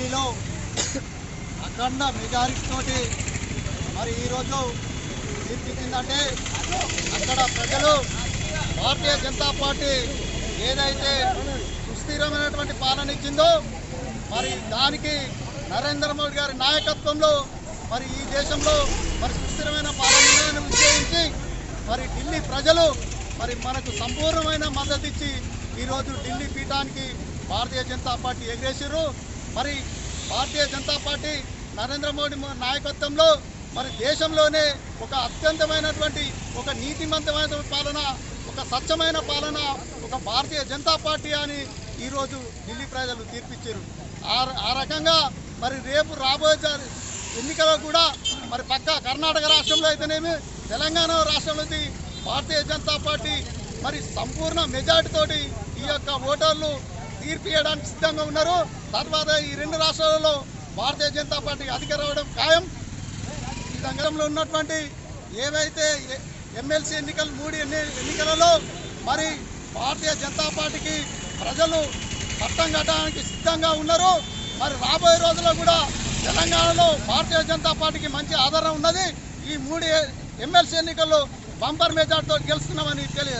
ఢిల్లీలో అఖండ మెజారిటీ తోటి మరి ఈరోజు తీర్చిచ్చిందంటే అక్కడ ప్రజలు భారతీయ జనతా పార్టీ ఏదైతే సుస్థిరమైనటువంటి పాలన ఇచ్చిందో మరి దానికి నరేంద్ర మోడీ గారి నాయకత్వంలో మరి ఈ దేశంలో మరి సుస్థిరమైన పాలనను ఉద్యోగించి మరి ఢిల్లీ ప్రజలు మరి మనకు సంపూర్ణమైన మద్దతు ఇచ్చి ఈరోజు ఢిల్లీ పీఠానికి భారతీయ జనతా పార్టీ ఎగరేసారు మరి భారతీయ జనతా పార్టీ నరేంద్ర మోడీ నాయకత్వంలో మరి దేశంలోనే ఒక అత్యంతమైనటువంటి ఒక నీతిమంతమైన పాలన ఒక స్వచ్ఛమైన పాలన ఒక భారతీయ జనతా పార్టీ అని ఈరోజు ఢిల్లీ ప్రజలు తీర్పిచ్చారు. ఆ ఆ రకంగా మరి రేపు రాబోయే జ- ఎన్నికల్లో కూడా మరి పక్క కర్ణాటక రాష్ట్రంలో అయితేనేమి తెలంగాణ రాష్ట్రంలో భారతీయ జనతా పార్టీ మరి సంపూర్ణ మెజార్టీతోటి ఈ యొక్క ఓటర్లు తీర్పు ఇవ్వడానికి సిద్ధంగా ఉన్నారు. తర్వాత ఈ రెండు రాష్ట్రాలలో భారతీయ జనతా పార్టీ అధికారం రావడం ఖాయం. ఈ రంగంలో ఉన్నటువంటి ఏవైతే ఎమ్మెల్సీ ఎన్నికలు మూడు ఎన్ని ఎన్నికలలో మరి భారతీయ జనతా పార్టీకి ప్రజలు పట్టం కట్టడానికి సిద్ధంగా ఉన్నారు. మరి రాబోయే రోజుల్లో కూడా తెలంగాణలో భారతీయ జనతా పార్టీకి మంచి ఆదరణ ఉన్నది. ఈ మూడు ఎమ్మెల్సీ ఎన్నికల్లో బంపర్ మెజార్టీతో గెలుస్తున్నామని తెలియదు